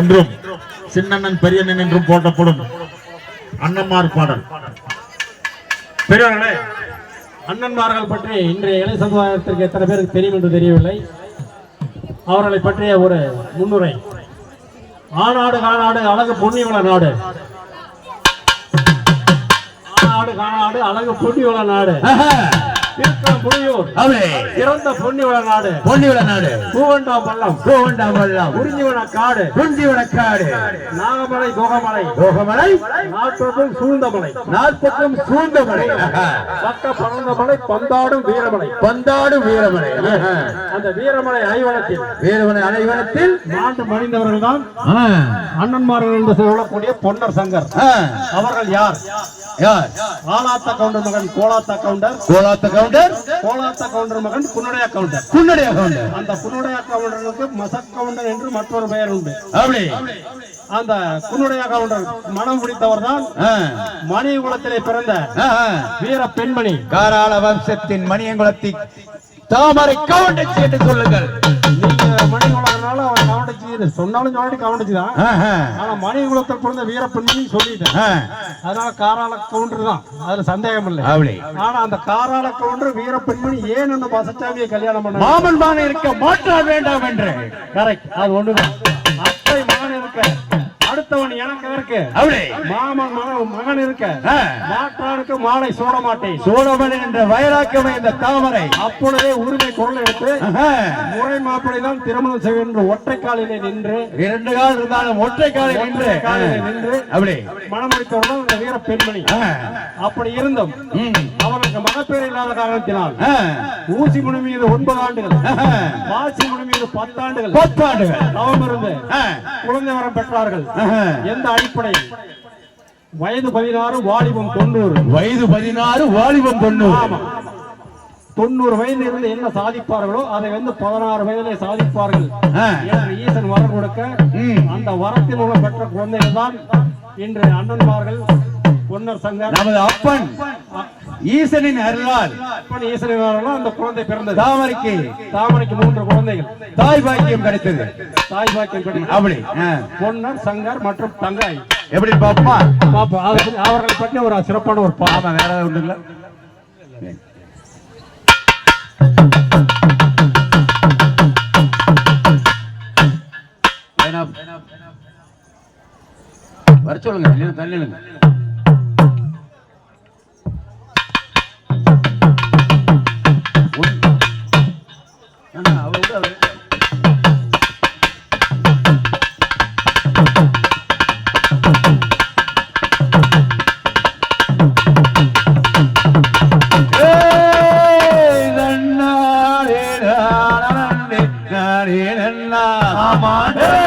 என்றும் சின்னண்ணன் பெரியண்ணன் என்றும் போட்டப்படும் அண்ணன்மார் பாடல். பெரியவர்களே அண்ணன்மார்கள் பற்றி இன்றைய இளைய சமுதாயத்திற்கு எத்தனை பேருக்கு தெரியும் என்று தெரியவில்லை. அவர்களை பற்றிய ஒரு முன்னுரை. ஆனாடு காணாடு அழகு பொன்னிவள நாடு. ஆனாடு காணாடு அழகு பொன்னிவள நாடு. புலியூர் சிறந்த பொன்னிவள நாடு. பொன்னிவள நாடு. பூவண்டாம் பள்ளம். கோவண்டாமல்லாம் குறிஞ்சிவன காடு. குஞ்சிவனக்காடு நாகமலை குகமலை. கோகமலை. நாற்பதும் பக்க பறந்த மலை பந்தாடும் வீரமலை. பந்தாடு வீரமலை அந்த வீரமலை ஐவனத்தில் வீரமனை அனைவனத்தில் மாண்டு மடிந்தவர்கள் தான் அண்ணன்மார்கள் என்று சொல்லக்கூடிய பொன்னர் சங்கர். அவர்கள் யார்? யார்? ஆலாத்த கவுண்டர் மகன் கோலாத்த கவுண்டர். கோலாத்த கவுண்டர்? கோலாத்த கவுண்டர் மகன் குன்னடைய கவுண்டர். குன்னடைய கவுண்டர். அந்த குன்னுடைய கவுண்டருக்கு மசக் கவுண்டர் என்று மற்றொரு பெயர் உண்டு. அப்படி. அந்த குன்னுடைய கவுண்டர் மனம் முடித்தவர் தான் மணி குலத்திலே பிறந்த வீர பெண்மணி. காராள வம்சத்தின் மணியங்குளத்தி தாமரை கவுண்டச்சி என்று சொல்லுங்கள் நீங்க மணி குலத்தினால கவுண்டச்சி சொன்னாலும் சொன்னாடி கவுண்டச்சி தான் ஆனா மணி குலத்தில் பிறந்த வீர பெண்மணி சொல்லிட்டேன் அதனால காராள கவுண்டர் தான். அதுல சந்தேகம் இல்லை. ஆனா அந்த காராள கவுண்டர் வீர பெண்மணி ஏன் பசச்சாமியை கல்யாணம் பண்ண மாமன் மான இருக்க மாற்ற வேண்டாம் என்று. கரெக்ட் அது ஒண்ணுதான். அத்தை மகன் இருக்க. அடுத்தவன் எனக்கு இருக்கு அப்படி மாமன் மகன் மகன் இருக்க. மாற்றானுக்கு மாலை சூட மாட்டேன் சோழமன் என்ற வயலாக்கமே இந்த தாமரை அப்பொழுதே உரிமை குரல் எடுத்து. முறை மாப்பிளை தான் திருமணம் செய்ய என்று ஒற்றை காலிலே நின்று இரண்டு கால் இருந்தாலும் ஒற்றை காலில் நின்று காலிலே நின்று அப்படி மணமுடித்தவர்கள் இந்த வீர பெண்மணி. அப்படி இருந்தும் ம். மகப்பேறு இல்லாத காரணத்தினால். ஊசி முனி மீது ஒன்பது ஆண்டுகள். வாசி முனி மீது பத்தாண்டுகள் பத்தாண்டுகள். தவம் இருந்து. குழந்தை வரம் பெற்றார்கள். எந்த அடிப்படையில்? வயது பதினாறு வாலிபம் தொண்ணூறு. வயது பதினாறு வாலிபம் தொண்ணூறு. தொண்ணூறு வயதில் இருந்து என்ன சாதிப்பார்களோ அதை வந்து பதினாறு வயதிலே சாதிப்பார்கள். ஈசன் வரம் கொடுக்க. அந்த வரத்தின் மூலம் பெற்ற குழந்தைகள் தான் இன்று அண்ணன்மார்கள் பொன்னர் சங்கர். நமது அப்பன். ஈசனின் அருளால் ஈசனாலும் அந்த குழந்தை பிறந்தது. தாமரைக்கு தாமரைக்கு மூன்று குழந்தைகள். தாய் பாக்கியம் கிடைத்தது. தாய் பாக்கியம் அப்படி. பொன்னர் சங்கர் மற்றும் தங்காய். எப்படி பாப்பா? பத்தி- அவர்களை பற்றி ஒரு சிறப்பான ஒரு பாடம் ஆமா வேற ஏதாவது ஒண்ணு இல்ல. வர சொல்லுங்க தள்ளிடுங்க.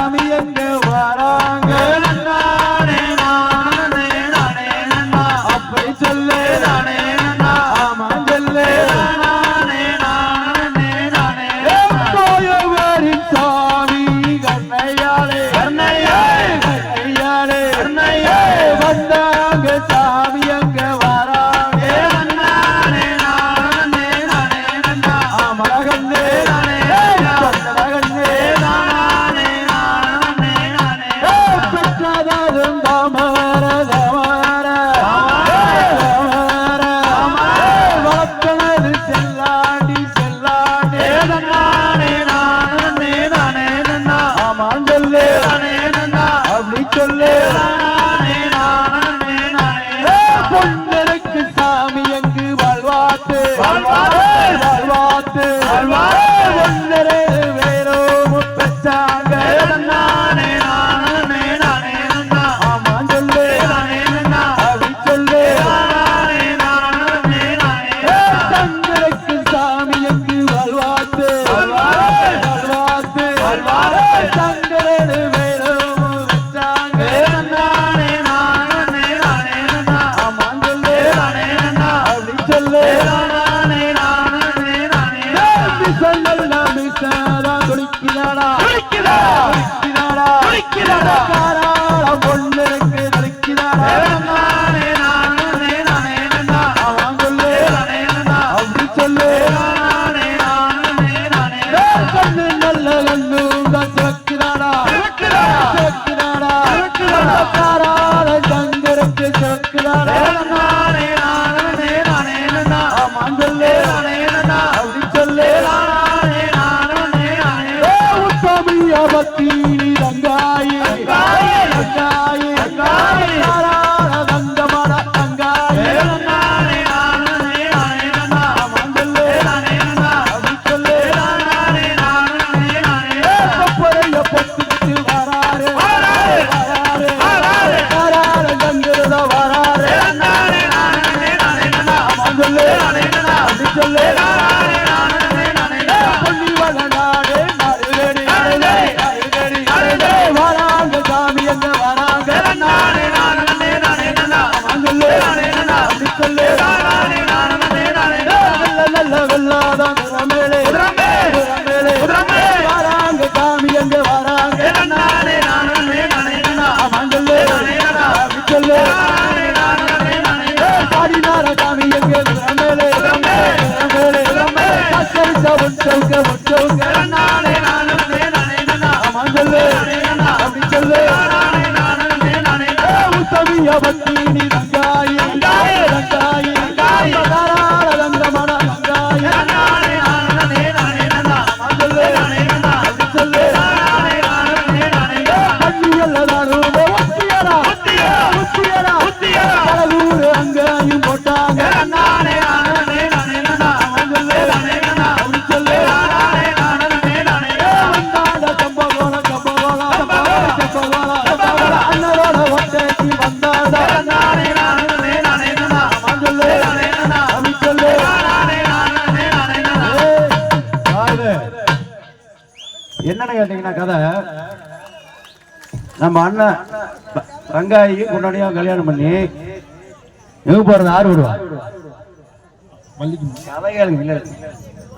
I'm in. கத்தரித்த முச்சவுக்க முச்சவுக்க ஆமாம் சொல்லு அப்படி சொல்லு நானே நானே நீ ரங்காயி ரங்காயி என்னன்னு கேட்டீங்கன்னா கதை நம்ம அண்ணன் ரங்காயி முன்னாடியா கல்யாணம் பண்ணி எங்க போறது? ஆறு விடுவா கதை கேளுங்க இல்ல.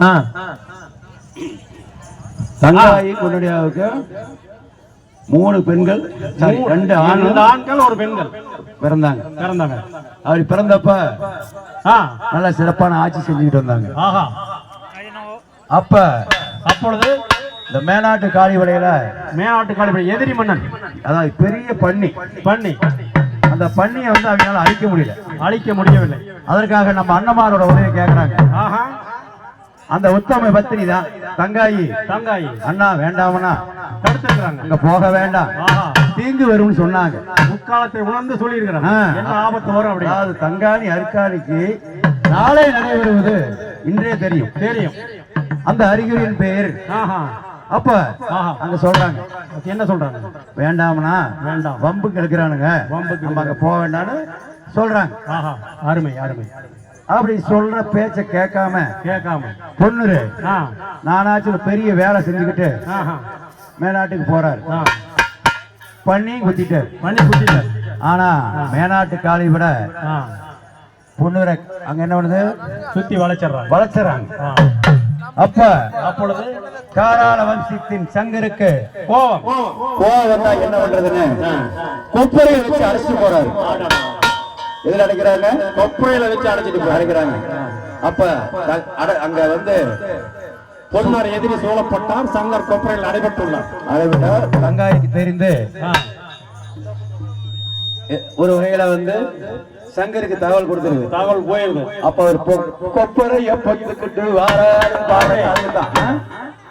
ஆ. ரங்காயி மூணு பெண்கள் சாரி ரெண்டு ஆண்கள். ஒரு பெண்கள். பிறந்தாங்க. பிறந்தாங்க. அப்படி பிறந்தப்ப நல்ல சிறப்பான ஆட்சி செஞ்சுக்கிட்டு வந்தாங்க. அப்ப அப்பொழுது இந்த மேனாட்டு காளி வலையில மேனாட்டு எதிரி மன்னன். அதாவது பெரிய பண்ணி பண்ணி அந்த பண்ணியை வந்து அவங்களால அழிக்க முடியல. அழிக்க முடியவில்லை. அதற்காக நம்ம அண்ணமாரோட உதவி கேக்குறாங்க. ஆஹா. அந்த உத்தம பத்தினி தான் தங்காயி. தங்காயி. அண்ணா வேண்டாமண்ணா. தடுத்திருக்கிறாங்க. அங்க போக வேண்டாம். தீங்கு வரும்னு சொன்னாங்க. முக்காலத்தை உணர்ந்து சொல்லியிருக்கிறாங்க. ஆ. என்ன ஆபத்து வரும் அப்படி? அதாவது தங்காணி அருக்காணிக்கு நாளை நடைபெறுவது இன்றே தெரியும். தெரியும். அந்த அறிகுறியின் பெயர் ஆஹா. அப்ப அங்க சொல்றாங்க. என்ன சொல்றாங்க? வேண்டாம்னா வேண்டாம். வம்புக்கு எடுக்கிறானுங்க வம்புக்கு அங்க போக வேண்டாம்னு சொல்றாங்க. அருமை அருமை. அப்படி சொல்ற பேச்ச கேட்காம கேட்காம. பொண்ணுரு நானாச்சும் பெரிய வேலை செஞ்சுக்கிட்டு மேனாட்டுக்கு போறாரு. ஆ. பண்ணியும் குத்திட்டாரு பண்ணி குட்டிட்டார் ஆனா மேனாட்டு காளி விட பொண்ணுரை அங்க என்ன பண்ணுது? சுத்தி வளைச்சிடுறாங்க. வளர்ச்சுறாங்க ஆ. அப்ப அப்பொழுது காராள வம்சத்தின்? சங்கருக்கு. கோவம் கோவம் என்ன பண்றதுன்னு? கொப்பரையை வச்சு அழைச்சிட்டு போறாரு. எதுல அடைக்கிறாங்க? கொப்பரையில வச்சு அடைச்சிட்டு அடைக்கிறாங்க. அப்ப அங்க வந்து பொன்னார் எதிரி சூழப்பட்டார் சங்கர் கொப்பரையில் அடைபட்டுள்ளார். அடைவிட்டார் தங்காய்க்கு தெரிந்து ஒரு வகையில வந்து சங்கருக்கு தகவல் கொடுத்துருது. தகவல் போயிருது. அப்ப அவர் கொப்பரைய பொத்துக்கிட்டு வாராரு. பாரு அதுதான்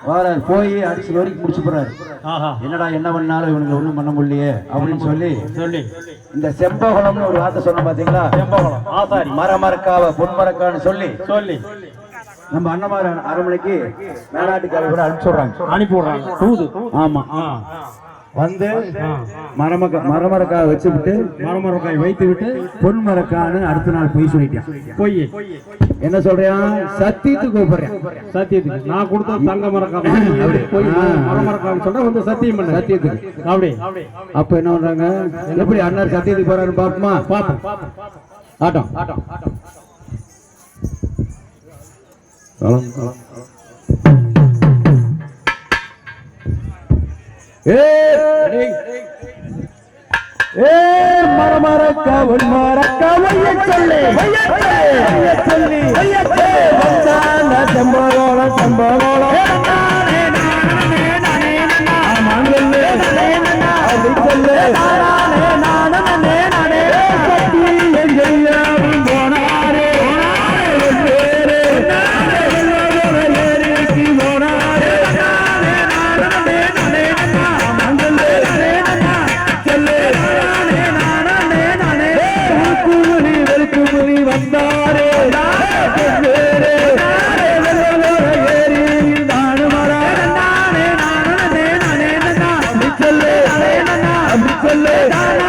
வாராரு போய் அடிச்சு வரைக்கும் முடிச்சு போறாரு. ஆஹா. என்னடா என்ன பண்ணாலும் இவனுக்கு ஒண்ணும் பண்ண முடியலையே அப்படின்னு சொல்லி சொல்லி. இந்த செம்பகுளம்னு ஒரு வார்த்தை சொன்ன பாத்தீங்களா? செம்பகுளம் ஆசாரி. மரமரக்காவ பொன்மரக்கான்னு சொல்லி. சொல்லி. நம்ம அண்ணமார அரமனைக்கு மேலாட்டுக்காரை கூட அனுப்பிச்சுடுறாங்க அனுப்பி விடுறாங்க. ஆமா. வந்து. மரமக்க மரமரக்காவை வச்சு விட்டு மரமரக்காய் வைத்து விட்டு பொன்மரக்கான்னு அடுத்த நாள் போய் சொல்லிட்டான். பொய். என்ன சொல்றான் சத்தியத்துக்கு கூப்பிடுறேன். சத்தியத்துக்கு. நான் கொடுத்த தங்க மரக்காய். போய். மரமரக்காய் சொன்னா வந்து சத்தியம் பண்ண. சத்தியத்துக்கு. அப்படி. அப்ப என்ன பண்றாங்க? எப்படி அண்ணர் சத்தியத்துக்கு போறாருன்னு பாப்போமா பாப்போம் ஆட்டம். ஆட்டம். ஏ ஏ மரமரக்க உன் சொல்லி சொல்லி வந்தான செம்பரோளம் செம்பரோளம் Yeah.